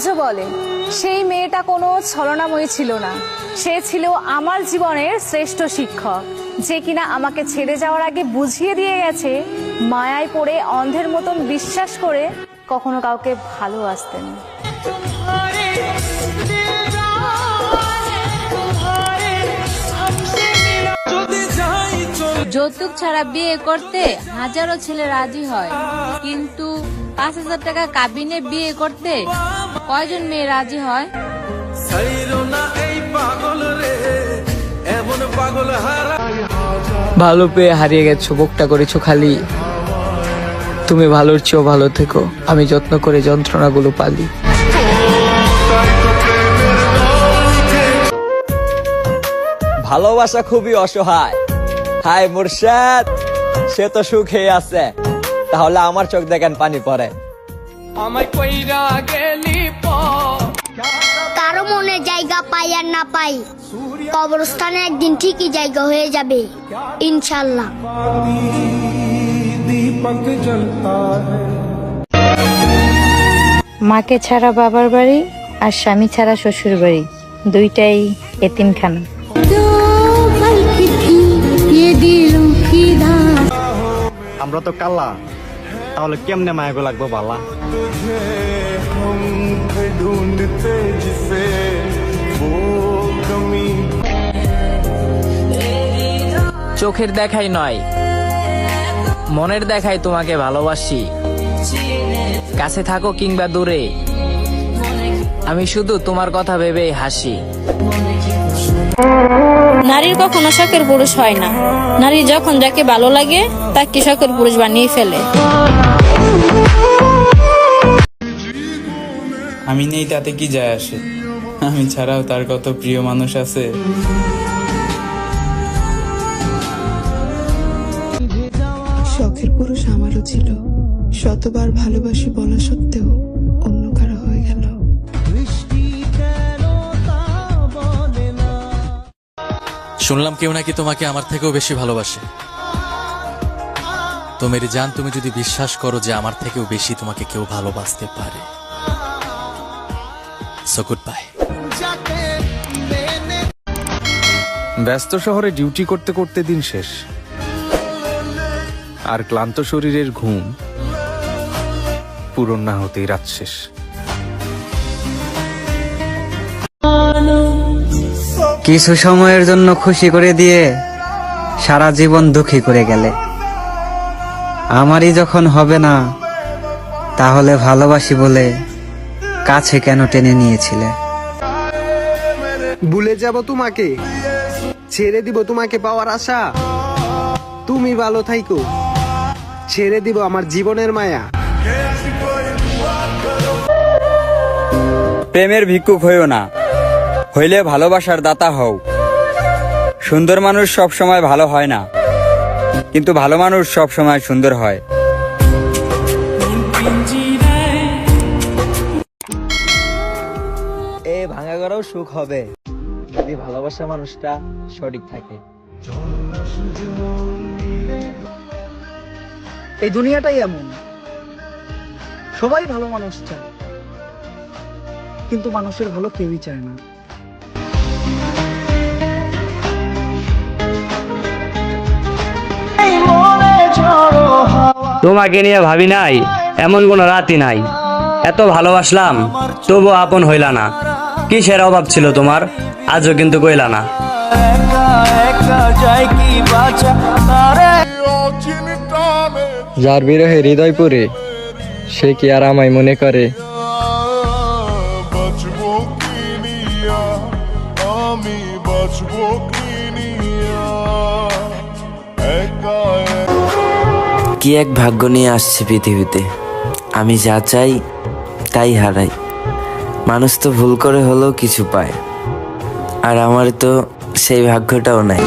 আজও বলে সেই মেয়েটা কোনো ছলনাময়ী ছিল না সে ছিল আমার জীবনের শ্রেষ্ঠ শিক্ষক যে কিনা আমাকে ছেড়ে যাওয়ার আগে বুঝিয়ে দিয়ে গেছে মায়ায় পড়ে অন্ধের মতন বিশ্বাস করে কখনো কাউকে ভালোবাসতেন। যৌতুক ছাড়া বিয়ে করতে হাজারো ছেলে রাজি হয় কিন্তু পাঁচ হাজার টাকা কাবিনে বিয়ে করতে কয়জন মেয়ে রাজি হয়? ছাইরো না এই পাগল রে এমন পাগল হারা। ভালো পেয়ে হারিয়ে গেছো বুকটা করেছ খালি। তুমি ভালোর চেয়েও ভালো থেকো। আমি যত্ন করে যন্ত্রণাগুলো পালি। ভালোবাসা খুবই অসহায়। হাই মুর্শাদ সে তো সুখে আছে। তাহলে আমার চোখ দেখেন পানি পরে কারও মনে জায়গা পাই আর না পাই কবরস্থানে একদিন ঠিকই জায়গা হয়ে যাবে ইনশাল্লাহ। মাকে ছাড়া বাবার বাড়ি আর স্বামী ছাড়া শ্বশুর বাড়ি দুইটাই এতিমখানা। আমরা তো কাল্লা। তাহলে কেমনে মায়াগো লাগবো বালা हम थे ढूंढते जिसे वो कमी চোখের দেখাই নয় মনের দেখাই তোমাকে ভালোবাসি কাছে থাকো কিংবা দূরে আমি শুধু তোমার কথা ভেবেই হাসি নারীর কখনো শখের পুরুষ হয় না। নারী যখন যাকে ভালো লাগে তাকে শখের পুরুষ বানিয়ে ফেলে। আমি নেই তাতে কি যায় আসে? আমি ছাড়াও তার কত প্রিয় মানুষ আছে। শখের পুরুষ আমারও ছিল। শতবার ভালোবাসি বলা সত্ত্বেও শুনলাম কেউ নাকি তোমাকে আমার থেকেও বেশি ভালোবাসে। তো মেরি জান, তুমি যদি বিশ্বাস করো যে আমার থেকেও বেশি তোমাকে কেউ ভালোবাসতে পারে। বাই ব্যস্ত শহরে ডিউটি করতে করতে দিন শেষ। আর ক্লান্ত শরীরের ঘুম পূরণ না হতেই রাত শেষ। কিছু সময়ের জন্য খুশি করে দিয়ে সারা জীবন দুঃখী করে গেলে। আমারই যখন হবে না তাহলে ভালোবাসি বলে কাছে কেন টেনে নিয়েছিলে? ভুলে যাব তোমাকে। ছেড়ে দিব তোমাকে পাওয়ার আশা। তুমি ভালো থাইকো। ছেড়ে দিব আমার জীবনের মায়া। প্রেমের ভিক্ষুক হইও না। হইলে ভালোবাসার দাতা হও। সুন্দর মানুষ সব সময় ভালো হয় না, কিন্তু ভালো মানুষ সব সময় সুন্দর হয়। এ ভাঙা করাও সুখ হবে, যদি ভালোবাসা মানুষটা সঠিক থাকে। এই দুনিয়াটাই এমন। সবাই ভালো মানুষ চায়, কিন্তু মানুষের ভালো কেউই চায় না। তোমাকে নিয়ে ভাবি নাই, এমন কোনো রাতই নাই। এত ভালোবাসলাম তবু আপন হইলা না। কিসের অভাব ছিল তোমার? আজও কিন্তু কইলা না। যার বিরহে হৃদয় পুরে সে কি আর আমায় মনে করে? কি এক ভাগ্য নিয়ে আসছে পৃথিবীতে? আমি যা চাই, তাই হারাই। মানুষ তো ভুল করে হলেও কিছু পায়। আর আমার তো সেই ভাগ্যটাও নাই।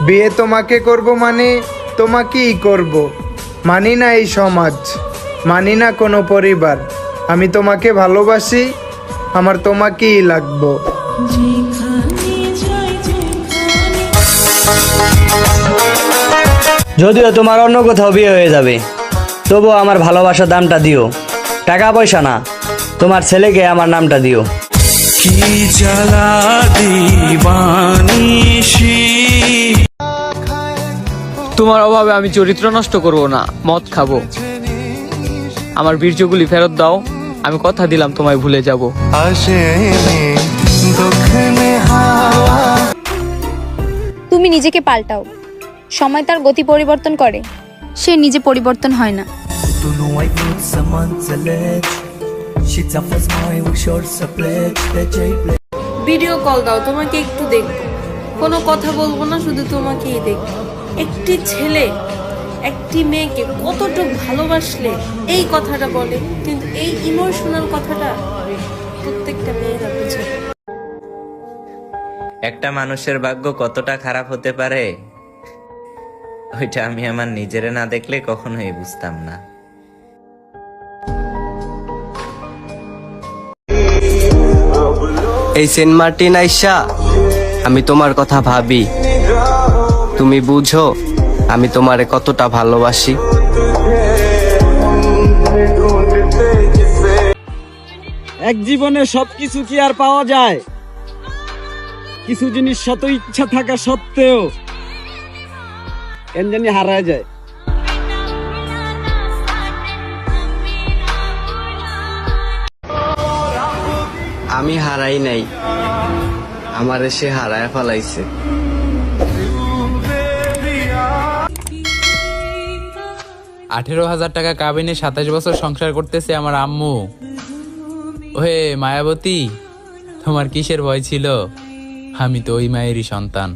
বিয়ে তোমাকে করব মানে তোমাকেই করব। মানি না এই সমাজ, মানি না কোনো পরিবার। আমি তোমাকে ভালোবাসি, আমার তোমাকেই লাগবো। যদিও তোমার অন্য কোথাও বিয়ে হয়ে যাবে তবুও আমার ভালোবাসার দামটা দিও। টাকা পয়সা না তোমার ছেলেকে আমার নামটা দিও। কি জ্বালা দিবানিশি? তোমার অভাবে আমি চরিত্র নষ্ট করব না মদ খাব। আমার বীর্যগুলি ফেরত দাও আমি কথা দিলাম তোমায় ভুলে যাব। তুমি নিজেকে পাল্টাও। সময় তার গতি পরিবর্তন করে। সে নিজে পরিবর্তন হয় না। ভিডিও কল দাও তোমাকে একটু দেখব। কোনো কথা বলব না শুধু তোমাকেই দেখব। একটি ছেলে একটি মেয়েকে কতটুকু ভালোবাসলে এই কথাটা বলে কিন্তু এই ইমোশনাল কথাটা প্রত্যেকটা মেয়েরা বুঝে একটা মানুষের ভাগ্য কতটা খারাপ হতে পারে ওইটা আমি আমার নিজেরে না দেখলে কখনোই বুঝতাম না। এই সেন্ট মার্টিন আইসা আমি তোমার কথা ভাবি। তুমি বুঝো আমি তোমারে কতটা ভালোবাসি। এক জীবনে সবকিছু কি আর পাওয়া যায়? কিছু জিনিস শত ইচ্ছা থাকা সত্ত্বেও কেন জানি হারায় যায়। আমি হারাই নাই। আমার সে হারায় ফেলাইছে। আঠেরো হাজার টাকা কাবিনে সাতাশ বছর সংসার করতেছে আমার আম্মু। ওহে, মায়াবতী, তোমার কিসের ভয় ছিল? আমি তো ওই মায়েরই সন্তান।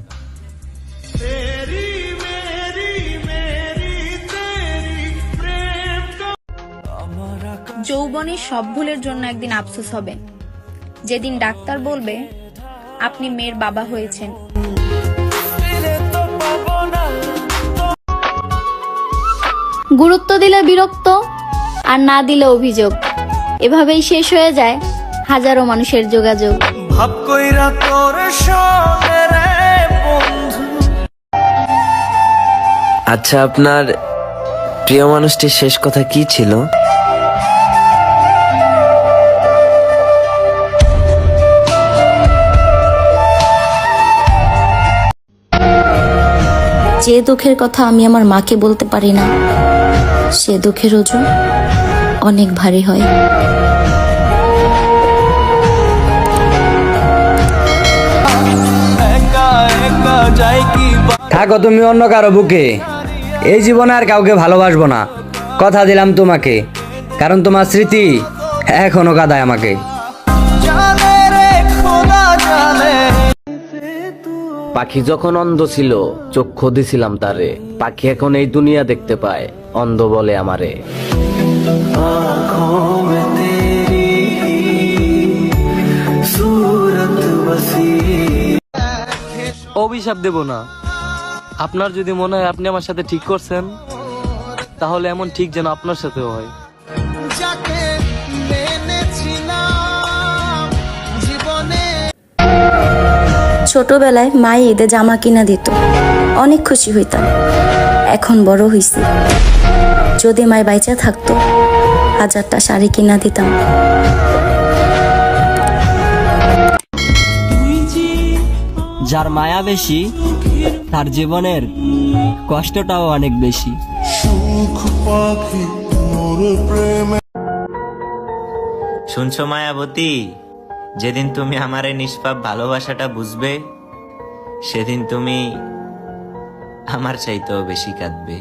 যৌবনের সব ভুলের জন্য একদিন আফসোস হবে। যেদিন ডাক্তার বলবে আপনি মেয়ের বাবা হয়েছেন। গুরুত্ব দিলে বিরক্ত আর না দিলে অভিযোগ। এভাবেই শেষ হয়ে যায় হাজারো মানুষের যোগাযোগ। ভাব কইরা তোর সঙ্গে রে বন্ধু। আচ্ছা আপনার প্রিয় মানুষটির শেষ কথা কি ছিল? যে দুঃখের কথা আমি আমার মাকে বলতে পারি না সে দুঃখের ওজন অনেক ভারী হয়। থাকো তুমি অন্য কারও বুকে। এই জীবনে আর কাউকে ভালোবাসবো না। কথা দিলাম তোমাকে কারণ তোমার স্মৃতি এখনও কাদায় আমাকে। পাখি যখন অন্ধ ছিল চক্ষু দিছিলাম তারে। পাখি এখন এই দুনিয়া দেখতে পায় অন্ধ বলে আমারে। অভিশাপ দেব না। আপনার যদি মনে হয় আপনি আমার সাথে ঠিক করছেন তাহলে এমন ঠিক যেন আপনার সাথেও হয়। ছোটবেলায় মা ঈদে জামা কিনা দিত। অনেক খুশি হইতাম। এখন বড় হইছি। যদি মায় বাইচা থাকতো হাজারটা শাড়ি কিনা দিতাম। যার মায়া বেশি তার জীবনের কষ্টটাও অনেক বেশি। শুনছো মায়াবতী? যেদিন তুমি আমার এই নিষ্পাপ ভালোবাসাটা বুঝবে সেদিন তুমি আমার চাইতেও বেশি কাঁদবে।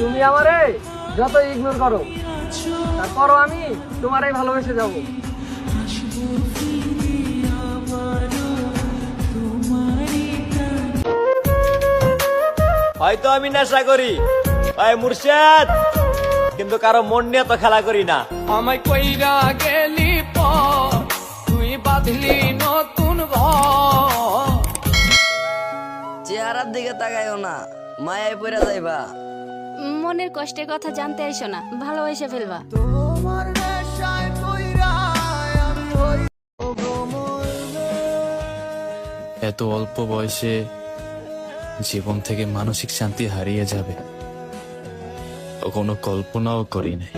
তুমি আমারে যত ইগনোর করো তারপরও আমি তোমারই ভালোবেসে যাব। হয়তো আমি নেশা করি। ভাই মুর্শেদ কিন্তু কারও মন নিয়ে তো খেলা করি না। আমায় কইরা গেলি তুই বাঁধলি নতুন ঘর। চেহারার দিকে তাকাইও না মায়ায় পড়ে যাইবা। মনের কষ্টের কথা জানতে আইসো না ভালোবেসে ফেলবা। তোমার নেশায় কইরা আমি হই এত অল্প বয়সে জীবন থেকে মানসিক শান্তি হারিয়ে যাবে। কোনো কল্পনাও করি নাই।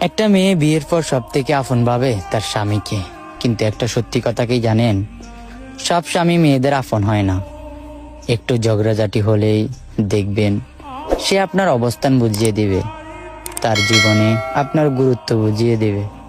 একটা মেয়ে বিয়ের পর সব থেকে আপন ভাবে তার স্বামীকে। কিন্তু একটা সত্যি কথা কি জানেন? সব স্বামী মেয়েদের আপন হয় না। একটু ঝগড়াঝাটি হলেই দেখবেন, সে আপনার অবস্থান বুঝিয়ে দিবে। তার জীবনে আপনার গুরুত্ব বুঝিয়ে দেবে।